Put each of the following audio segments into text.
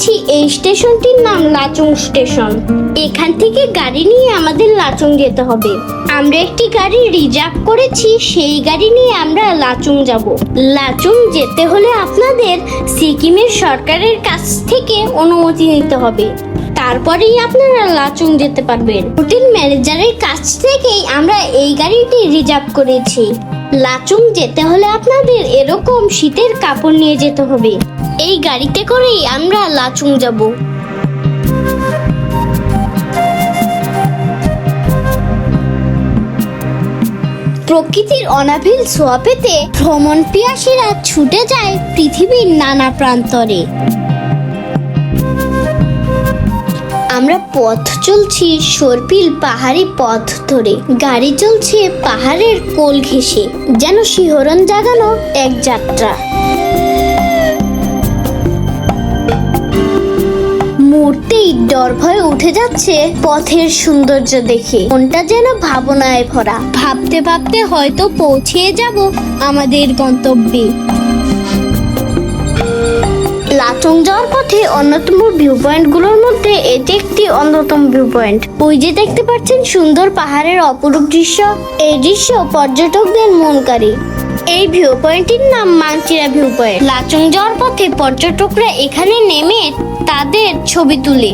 আছি এই স্টেশনটির নাম লাচুং স্টেশন। এখান থেকে গাড়ি নিয়ে আমাদের লাচুং যেতে হবে। আমরা একটি গাড়ি রিজার্ভ করেছি, সেই গাড়ি নিয়ে আমরা লাচুং যাব। লাচুং যেতে হলে আপনাদের সিকিমের সরকারের কাছ থেকে অনুমতি নিতে হবে। তারপরেই আপনারা লাচুং যেতে পারবেন। হোটেল ম্যানেজারের কাছ থেকেই আমরা এই গাড়িটি রিজার্ভ করেছি। লাচুং যেতে হলে আপনাদের এরকম শীতের কাপড় নিয়ে যেতে হবে। এই গাড়িতে করেই আমরা লাচুং যাব। প্রকৃতির অনাবিল ছোঁয়া পেতে ভ্রমণ পিয়াসীরা ছুটে যায় পৃথিবীর নানা প্রান্তরে। আমরা পথ চলছি সর্পিল পাহাড়ি পথ ধরে। গাড়ি চলছে পাহাড়ের কোল ঘেঁষে, যেন শিহরণ জাগানো এক যাত্রা। মুহূর্তেই ডর ভয়ে উঠে যাচ্ছে পথের সৌন্দর্য দেখে। মনটা যেন ভাবনায় ভরা। ভাবতে ভাবতে হয়তো পৌঁছিয়ে যাব আমাদের গন্তব্যে। লাচং যাওয়ার পথে অন্যতম ভিউ পয়েন্টগুলোর মধ্যে এটি একটি অন্যতম ভিউ পয়েন্ট ওই যে দেখতে পাচ্ছেন সুন্দর পাহাড়ের অপরূপ দৃশ্য, এই দৃশ্য পর্যটকদের মনকারী। এই ভিউ পয়েন্টটির নাম মাংচিরা ভিউ পয়েন্ট লাচুং যাওয়ার পথে পর্যটকরা এখানে নেমে তাদের ছবি তুলে।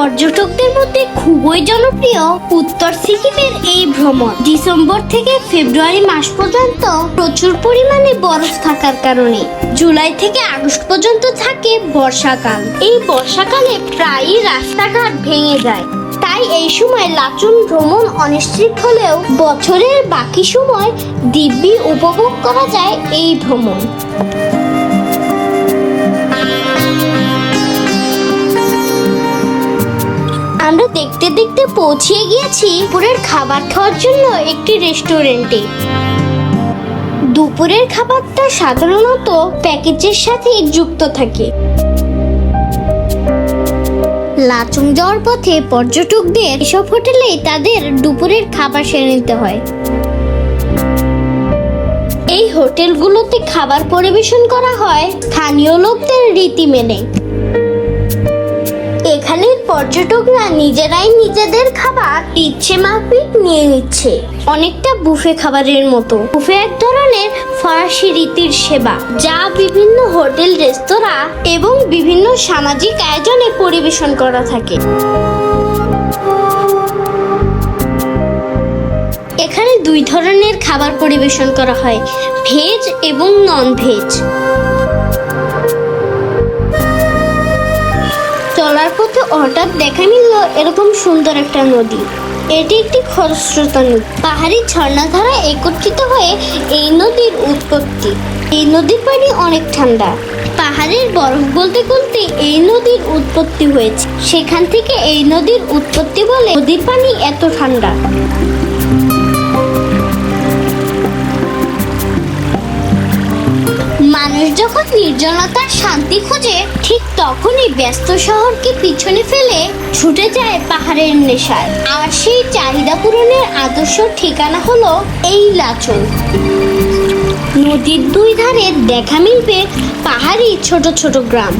পর্যটকদের মধ্যে খুবই জনপ্রিয় উত্তর সিকিমের এই ভ্রমণ। ডিসেম্বর থেকে ফেব্রুয়ারি মাস পর্যন্ত প্রচুর পরিমাণে বরফ থাকার কারণে। জুলাই থেকে আগস্ট পর্যন্ত থাকে বর্ষাকাল। এই বর্ষাকালে প্রায়ই রাস্তাঘাট ভেঙে যায়। তাই এই সময় লাচুন ভ্রমণ অনিশ্চিত হলেও বছরের বাকি সময় দিব্যি উপভোগ করা যায় এই ভ্রমণ। আমরা দেখতে দেখতে পৌঁছে গিয়েছি দুপুরের খাবার খাওয়ার জন্য একটি রেস্টুরেন্টে। দুপুরের খাবারটা সাধারণত প্যাকেজের সাথে যুক্ত থাকে। লাচুং যাওয়ার পথে পর্যটকদের এসব হোটেলে তাদের দুপুরের খাবার সেরে নিতে হয়। এই হোটেলগুলোতে খাবার পরিবেশন করা হয় স্থানীয় লোকদের রীতি মেনে। পর্যটকরা নিজেরাই নিজেদের খাবার ইচ্ছে মাফিক নিয়ে নিচ্ছে। অনেকটা বুফে খাবারের মতো। বুফে এক ধরনের ফরাসি রীতির সেবা, যা বিভিন্ন হোটেল, রেস্তোরাঁ এবং বিভিন্ন সামাজিক আয়োজনে পরিবেশন করা থাকে। এখানে দুই ধরনের খাবার পরিবেশন করা হয়, ভেজ এবং নন ভেজ হঠাৎ দেখা মিলল এরকম সুন্দর একটা নদী। এটি একটি খরস্রোতা নদী। পাহাড়ি ঝর্ণাধারা একত্রিত হয়ে এই নদীর উৎপত্তি। এই নদীর পানি অনেক ঠান্ডা। পাহাড়ের বরফ বলতে বলতে এই নদীর উৎপত্তি হয়েছে। সেখান থেকে এই নদীর উৎপত্তি বলে নদীর পানি এত ঠান্ডা। মানুষ যখন নির্জনতার শান্তি খোঁজে, ঠিক তখনই ব্যস্ত শহরকে পিছনে ফেলে ছুটে যায় পাহাড়ের নেশায়। আর সেই চাহিদা পূরণের আদর্শ ঠিকানা হলো এই লাচুং নদীর দুই ধারে দেখা মিলবে পাহাড়ি ছোট ছোট গ্রাম।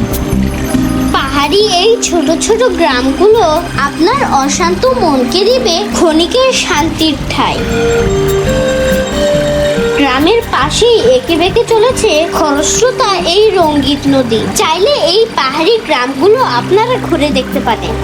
পাহাড়ি এই ছোট ছোট গ্রামগুলো আপনার অশান্ত মনকে দিবে ক্ষণিকের শান্তির ঠাঁই। গ্রামের পাশেই এঁকে বেঁকে চলেছে খরস্রোতা এই রঙ্গিত নদী। চাইলে এই পাহাড়ি গ্রামগুলো আপনারা ঘুরে দেখতে পারেন।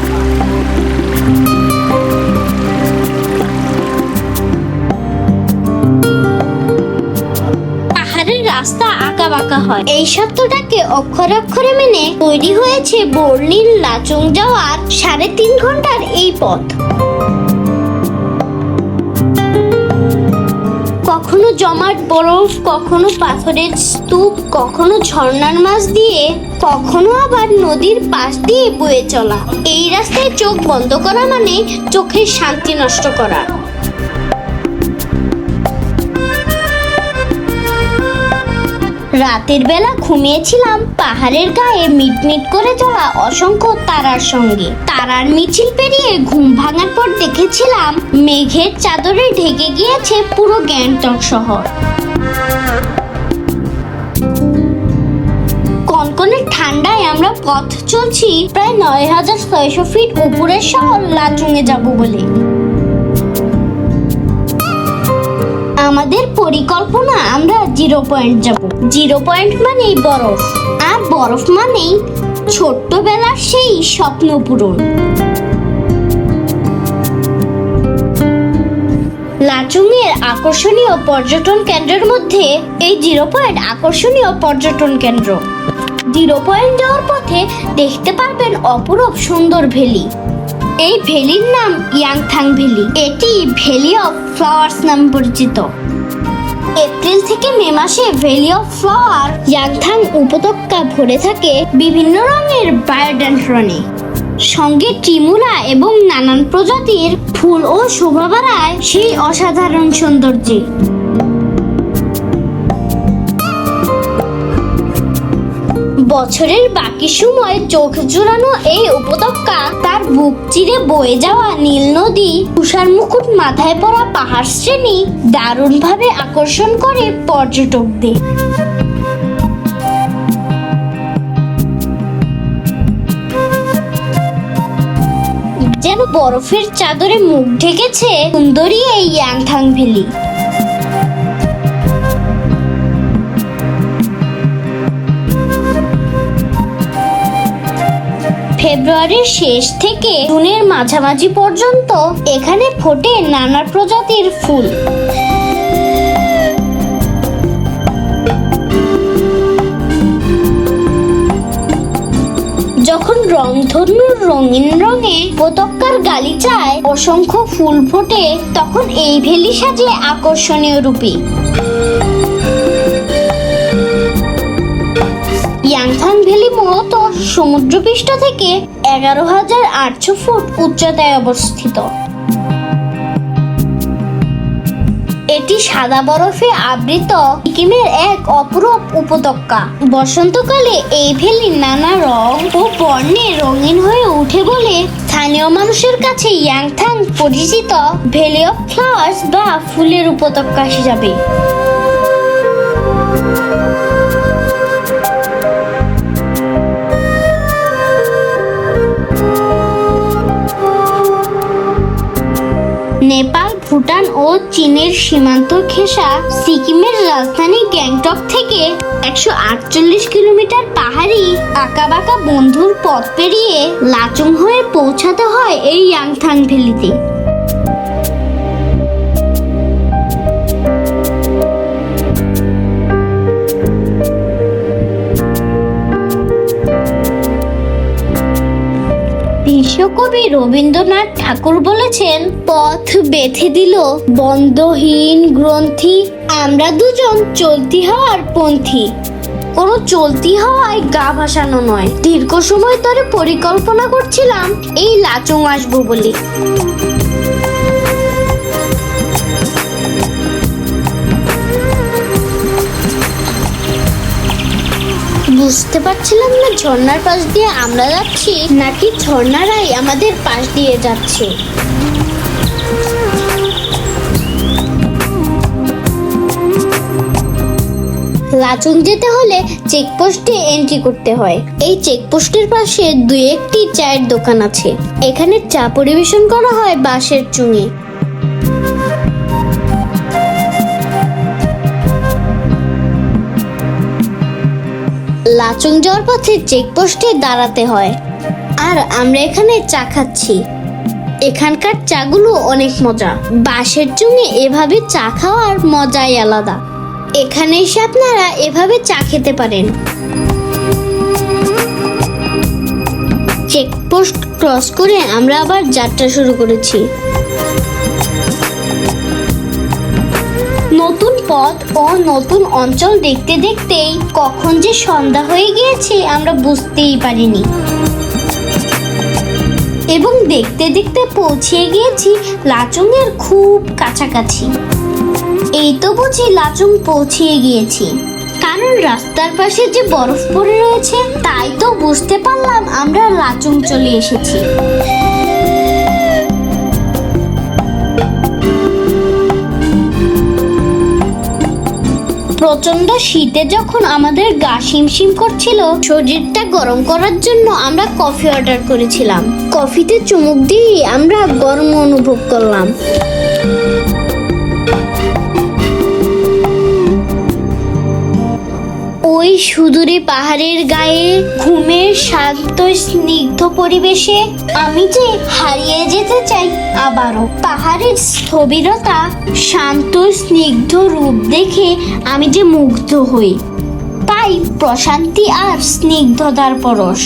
রাস্তা আঁকা বাঁকা হয়। এই শব্দটাকে অক্ষরে অক্ষরে মেনে তৈরি হয়েছে বর্ণিল লাচং যাওয়ার সাড়ে তিন ঘণ্টার এই পথ। কখনো জমাট বরফ, কখনো পাথরের স্তূপ, কখনো ঝর্ণার মাছ দিয়ে, কখনো আবার নদীর পাশ দিয়ে বয়ে চলা। এই রাস্তায় চোখ বন্ধ করা মানে চোখের শান্তি নষ্ট করা। রাতের বেলা ঘুমিয়েছিলাম পাহাড়ের গায়ে মিটমিট করে চলা অসংখ্য তারার সঙ্গে। তারার মিছিল পেরিয়ে ঘুম ভাঙার পর দেখেছিলাম মেঘের চাদরে ঢেকে গিয়েছে পুরো গ্যাংটক শহর। কনকনে ঠান্ডায় আমরা পথ চলছি প্রায় নয় হাজার ছয়শো ফিট উপরের শহর লাচুঙে যাব বলে। আমাদের পরিকল্পনা, আমরা জিরো পয়েন্ট যাব। জিরো পয়েন্ট মানেই বরফ, আর বরফ মানেই ছোট্টবেলার সেই স্বপ্ন পূরণ। লাচুংয়ের আকর্ষণীয় পর্যটন কেন্দ্রের মধ্যে এই জিরো পয়েন্ট আকর্ষণীয় পর্যটন কেন্দ্র। জিরো পয়েন্ট যাওয়ার পথে দেখতে পারবেন অপরূপ সুন্দর ভ্যালি এই ভ্যালির নাম ইয়াংথাং ভ্যালি এটি ভ্যালি অফ ফ্লাওয়ার্স নাম পরিচিত। এপ্রিল থেকে মে মাসে ভ্যালি অফ ফ্লাওয়ার ইয়াংথাং উপত্যকা ভরে থাকে বিভিন্ন রঙের বায়োডেন্ড্রনে সঙ্গে টিমুলা এবং নানান প্রজাতির ফুল ও শোভা বাড়ায় সেই অসাধারণ সৌন্দর্যে। বছরের বাকি সময় চোখ জোড়ানো এই উপত্যকা তার বুক চিরে বয়ে যাওয়া নীল নদী, তুষার মুকুট মাথায় পড়া পাহাড় শ্রেণি দারুণভাবে আকর্ষণ করে পর্যটকদের। যেন বরফের চাদরে মুখ ঢেকেছে সুন্দরী এই ইয়াংথাং ভ্যালি। ফেব্রুয়ারির শেষ থেকে জুনের মাঝামাঝি পর্যন্ত এখানে ফোটে নানা প্রজাতির ফুল। যখন রংধনুর রঙিন রঙে উপত্যকার গালিচায় অসংখ্য ফুল ফোটে, তখন এই ভেলি সাজে আকর্ষণীয় রূপে। ইয়াংথাং ভ্যালি মূলত সমুদ্রপৃষ্ঠ থেকে এগারো হাজার আটশো ফুট উচ্চতায় অবস্থিত। এটি সাদা বরফে আবৃত সিকিমের এক অপরূপ উপত্যকা। বসন্তকালে এই ভ্যালি নানা রং ও বর্ণে রঙিন হয়ে ওঠে বলে স্থানীয় মানুষের কাছে ইয়াংথাং পরিচিত ভ্যালি অফ ফ্লাওয়ার্স বা ফুলের উপত্যকা হিসাবে। নেপাল, ভুটান ও চীনের সীমান্ত ঘেঁষা সিকিমের রাজধানী গ্যাংটক থেকে একশো আটচল্লিশ কিলোমিটার পাহাড়ি আঁকাবাঁকা বন্ধুর পথ পেরিয়ে লাচুং হয়ে পৌঁছাতে হয় এই ইয়াংথাং ভ্যালিতে। বিশ্বকবি রবীন্দ্রনাথ ঠাকুর বলেছেন, পথ বেঁধে দিল বন্ধহীন গ্রন্থি। আমরা দুজন চলতি হওয়ার পন্থী। কোনো চলতি হওয়ায় গা ভাসানো নয়। দীর্ঘ সময় ধরে পরিকল্পনা করছিলাম এই লাচং আসব বলে। বুঝতে পারছিলাম না ঝর্ণার পাশ দিয়ে আমরা যাচ্ছি নাকি ঝর্ণারাই আমাদের পাশ দিয়ে যাচ্ছে? লাচুং যেতে হলে চেকপোস্টে এন্ট্রি করতে হয়। এই চেকপোস্টের পাশে দুই একটি চায়ের দোকান আছে। এখানে চা পরিবেশন করা হয় বাঁশের চুঙে। লাচুং যাওয়ার পথে চেকপোস্টে দাঁড়াতে হয়। আর আমরা এখানে চা খাচ্ছি। এখানকার চাগুলো অনেক মজা। বাঁশের চুঙে এভাবে চা খাওয়ার মজাই আলাদা। এখানে এসে আপনারা এভাবে চা খেতে পারেন। চেকপোস্ট ক্রস করে আমরা আবার যাত্রা শুরু করেছি। নতুন পথ ও নতুন অঞ্চল দেখতে দেখতেই কখন যে সন্ধ্যা হয়ে গিয়েছে, আমরা বুঝতেই পারিনি। এবং দেখতে দেখতে পৌঁছে গিয়েছি লাচুংয়ের খুব কাছাকাছি। এই তো বুঝি লাচুং পৌঁছে গিয়েছি। কারণ রাস্তার পাশে যে বরফ পড়ে রয়েছে, তাই তো বুঝতে পারলাম আমরা লাচুং চলে এসেছি। প্রচণ্ড শীতে যখন আমাদের গা শিমশিম করছিল, শরীরটা গরম করার জন্য আমরা কফি অর্ডার করেছিলাম। কফিতে চুমুক দিয়ে আমরা গরম অনুভব করলাম। ওই সুদূরে পাহাড়ের গায়ে ঘুমের শান্ত স্নিগ্ধ পরিবেশে আমি যে হারিয়ে যেতে চাই, আবারও পাহাড়ের স্থবিরতা, শান্ত স্নিগ্ধ রূপ দেখে আমি যে মুগ্ধ হই। তাই প্রশান্তি আর স্নিগ্ধতার পরশ।